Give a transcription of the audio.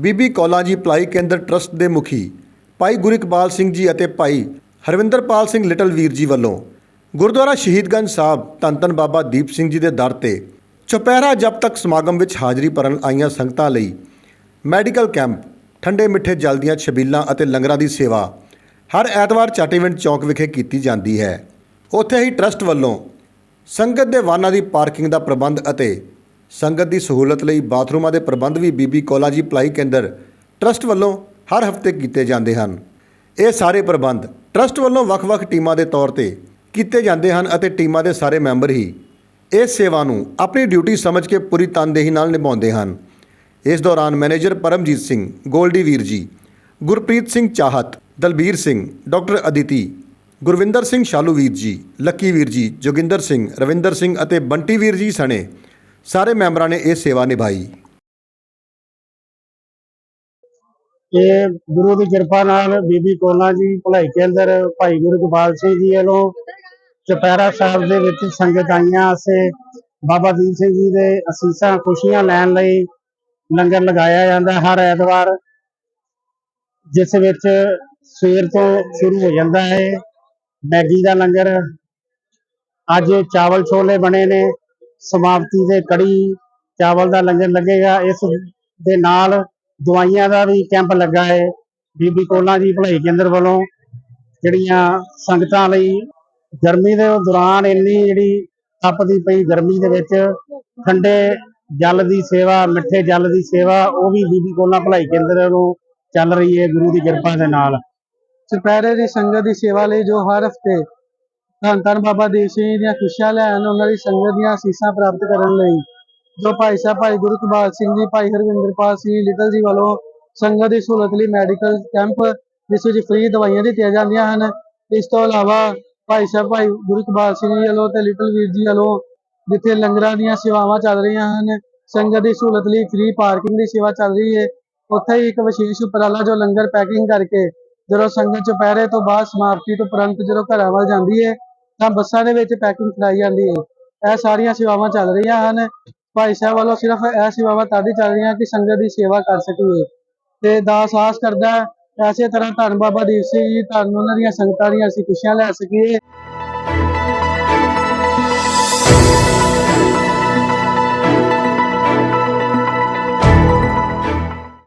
ਬੀਬੀ ਕੌਲਾਂ ਜੀ ਭਲਾਈ ਕੇਂਦਰ ਟਰਸਟ ਦੇ ਮੁਖੀ ਭਾਈ ਗੁਰਿਕਬਾਲ ਸਿੰਘ ਜੀ ਅਤੇ ਭਾਈ ਹਰਵਿੰਦਰਪਾਲ ਸਿੰਘ ਲਿਟਲ ਵੀਰ ਜੀ ਵੱਲੋਂ ਗੁਰਦੁਆਰਾ ਸ਼ਹੀਦਗੰਜ ਸਾਹਿਬ ਧੰਨ ਧੰਨ ਬਾਬਾ ਦੀਪ ਸਿੰਘ ਜੀ ਦੇ ਦਰ ਤੇ ਚੁਪਹਿਰਾ ਜਬ ਤੱਕ ਸਮਾਗਮ ਵਿੱਚ ਹਾਜ਼ਰੀ ਭਰਨ ਆਈਆਂ ਸੰਗਤਾਂ ਲਈ ਮੈਡੀਕਲ ਕੈਂਪ, ਠੰਡੇ ਮਿੱਠੇ ਜਲ ਦੀਆਂ ਛਬੀਲਾਂ ਅਤੇ ਲੰਗਰਾਂ ਦੀ ਸੇਵਾ ਹਰ ਐਤਵਾਰ ਚਾਟੀਵਿੰਡ ਚੌਕ ਵਿਖੇ ਕੀਤੀ ਜਾਂਦੀ ਹੈ। ਉੱਥੇ ਹੀ ਟਰਸਟ ਵੱਲੋਂ ਸੰਗਤ ਦੇ ਵਾਹਨਾਂ ਦੀ ਪਾਰਕਿੰਗ ਦਾ ਪ੍ਰਬੰਧ ਅਤੇ ਸੰਗਤ ਦੀ ਸਹੂਲਤ ਲਈ ਬਾਥਰੂਮਾਂ ਦੇ ਪ੍ਰਬੰਧ ਵੀ ਬੀਬੀ ਕੋਲਾ ਜੀ ਭਲਾਈ ਕੇਂਦਰ ਟਰਸਟ ਵੱਲੋਂ ਹਰ ਹਫ਼ਤੇ ਕੀਤੇ ਜਾਂਦੇ ਹਨ। ਇਹ ਸਾਰੇ ਪ੍ਰਬੰਧ ਟਰਸਟ ਵੱਲੋਂ ਵੱਖ-ਵੱਖ ਟੀਮਾਂ ਦੇ ਤੌਰ ਤੇ ਕੀਤੇ ਜਾਂਦੇ ਹਨ ਅਤੇ ਟੀਮਾਂ ਦੇ ਸਾਰੇ ਮੈਂਬਰ ਹੀ ਇਸ ਸੇਵਾ ਨੂੰ ਆਪਣੀ ਡਿਊਟੀ ਸਮਝ ਕੇ ਪੂਰੀ ਤਨਦੇਹੀ ਨਾਲ ਨਿਭਾਉਂਦੇ ਹਨ। ਇਸ ਦੌਰਾਨ ਮੈਨੇਜਰ ਪਰਮਜੀਤ ਸਿੰਘ, ਗੋਲਡੀ ਵੀਰ ਜੀ, ਗੁਰਪ੍ਰੀਤ ਸਿੰਘ ਚਾਹਤ, ਦਲਬੀਰ ਸਿੰਘ, ਡਾਕਟਰ ਅਦਿਤੀ, ਗੁਰਵਿੰਦਰ ਸਿੰਘ ਸ਼ਾਲੂ ਵੀਰ ਜੀ, ਲੱਕੀ ਵੀਰ ਜੀ, ਜੋਗਿੰਦਰ ਸਿੰਘ, ਰਵਿੰਦਰ ਸਿੰਘ ਅਤੇ ਬੰਟੀ ਵੀਰ ਜੀ ਸਣੇ ਸਾਰੇ ਮੈਂਬਰਾਂ ਨੇ ਇਹ ਸੇਵਾ ਨਿਭਾਈ। ਇਹ ਗੁਰੂ ਦੀ ਕਿਰਪਾ ਨਾਲ ਬੀਬੀ ਕੋਲਾ ਜੀ ਭਲਾਈ ਕੇਂਦਰ, ਭਾਈ ਗੁਰਗੋਪਾਲ ਸਿੰਘ ਜੀ ਵੱਲੋਂ ਚੁਪਹਿਰਾ ਸਾਹਿਬ ਦੇ ਵਿੱਚ ਸੰਗਤ ਆਈਆਂ। ਸੇ ਬਾਬਾ ਦੀਪ ਸਿੰਘ ਜੀ ਦੇ ਅਸੀਸਾਂ, ਖੁਸ਼ੀਆਂ ਲੈਣ ਲਈ ਲੰਗਰ ਲਗਾਇਆ ਜਾਂਦਾ ਹਰ ਐਤਵਾਰ, ਜਿਸ ਵਿੱਚ ਸਵੇਰ ਤੋਂ ਸ਼ੁਰੂ ਹੋ ਜਾਂਦਾ ਹੈ। ਮੈਗੀ ਦਾ ਲੰਗਰ, ਅੱਜ ਚਾਵਲ ਛੋਲੇ ਬਣੇ ਨੇ। ਸਮਾਪਤੀ ਦੇ ਕੜੀ ਚਾਵਲ ਦਾ ਲੰਗਰ ਲੱਗੇਗਾ। ਇਸ ਦੇ ਨਾਲ ਦਵਾਈਆਂ ਦਾ ਵੀ ਕੈਂਪ ਲੱਗਾ ਹੈ। ਬੀਬੀ ਕੋਲਾ ਜੀ ਭਲਾਈ ਕੇਂਦਰ ਵੱਲੋਂ ਜਿਹੜੀਆਂ ਸੰਗਤਾਂ ਲਈ ਗਰਮੀ ਦੇ ਦੌਰਾਨ ਇੰਨੀ ਜਿਹੜੀ ਤਪਦੀ ਪਈ ਗਰਮੀ ਦੇ ਵਿੱਚ ਠੰਡੇ ਜਲ ਦੀ ਸੇਵਾ, ਮਿੱਠੇ ਜਲ ਦੀ ਸੇਵਾ, ਉਹ ਵੀ ਬੀਬੀ ਕੋਲਾ ਭਲਾਈ ਕੇਂਦਰ ਵੱਲੋਂ ਚੱਲ ਰਹੀ ਹੈ। ਗੁਰੂ ਦੀ ਕਿਰਪਾ ਦੇ ਨਾਲ। ਚੁਪਹਿਰੇ ਦੀ ਸੰਗਤ ਦੀ ਸੇਵਾ ਲਈ ਜੋ ਹਰ ਹਫ਼ਤੇ ਧੰਨ ਧੰਨ ਬਾਬਾ ਦੀਪ ਸਿੰਘ ਜੀ ਦੀਆਂ ਖੁਸ਼ੀਆਂ ਲੈਣ, ਉਹਨਾਂ ਦੀ ਸੰਗਤ ਦੀਆਂ ਅਸੀਸਾਂ ਪ੍ਰਾਪਤ ਕਰਨ ਲਈ। ਜੋ ਭਾਈ ਸਾਹਿਬ, ਭਾਈ ਗੁਰੂ ਇਕਬਾਲ ਸਿੰਘ ਜੀ, ਭਾਈ ਹਰਵਿੰਦਰਪਾਲ ਸਿੰਘ ਲਿਟਲ ਜੀ ਵੱਲੋਂ ਸੰਗਤ ਦੀ ਸਹੂਲਤ ਲਈ ਮੈਡੀਕਲ ਕੈਂਪ ਜਿਸ ਵਿੱਚ ਫ੍ਰੀ ਦਵਾਈਆਂ ਦਿੱਤੀਆਂ ਜਾਂਦੀਆਂ ਹਨ। ਇਸ ਤੋਂ ਇਲਾਵਾ ਭਾਈ ਸਾਹਿਬ, ਭਾਈ ਗੁਰੂ ਇਕਬਾਲ ਸਿੰਘ ਜੀ ਵੱਲੋਂ ਤੇ ਲਿਟਲ ਵੀਰ ਜੀ ਵੱਲੋਂ ਜਿੱਥੇ ਲੰਗਰਾਂ ਦੀਆਂ ਸੇਵਾਵਾਂ ਚੱਲ ਰਹੀਆਂ ਹਨ, ਸੰਗਤ ਦੀ ਸਹੂਲਤ ਲਈ ਫ੍ਰੀ ਪਾਰਕਿੰਗ ਦੀ ਸੇਵਾ ਚੱਲ ਰਹੀ ਹੈ। ਉੱਥੇ ਹੀ ਇੱਕ ਵਿਸ਼ੇਸ਼ ਉਪਰਾਲਾ ਜੋ ਲੰਗਰ ਪੈਕਿੰਗ ਕਰਕੇ ਜਦੋਂ ਸੰਗਤ ਚੁਪਹਿਰੇ ਤੋਂ ਬਾਅਦ ਸਮਾਪਤੀ ਤੋਂ ਉਪਰੰਤ ਜਦੋਂ ਘਰਾਂ ਵੱਲ ਜਾਂਦੀ ਹੈ ਤਾਂ ਬੱਸਾਂ ਦੇ ਵਿੱਚ ਪੈਕਿੰਗ ਕਰਾਈ ਜਾਂਦੀ ਹੈ। ਇਹ ਸਾਰੀਆਂ ਸੇਵਾਵਾਂ ਚੱਲ ਰਹੀਆਂ ਹਨ। ਭਾਈ ਸਾਹਿਬ ਵੱਲੋਂ ਸਿਰਫ ਇਹ ਸੇਵਾਵਾਂ ਤਦ ਹੀ ਚੱਲ ਰਹੀਆਂ ਕਿ ਸੰਗਤ ਦੀ ਸੇਵਾ ਕਰ ਸਕੀਏ। ਤੇ ਦਾਸ ਆਸ ਕਰਦਾ ਹੈ, ਐਸੇ ਤਰ੍ਹਾਂ ਧੰਨ ਬਾਬਾ ਦੀਪ ਸਿੰਘ ਜੀ ਧੰਨ ਉਹਨਾਂ ਦੀਆਂ ਸੰਗਤਾਂ ਦੀਆਂ ਅਸੀਂ ਖੁਸ਼ੀਆਂ ਲੈ ਸਕੀਏ।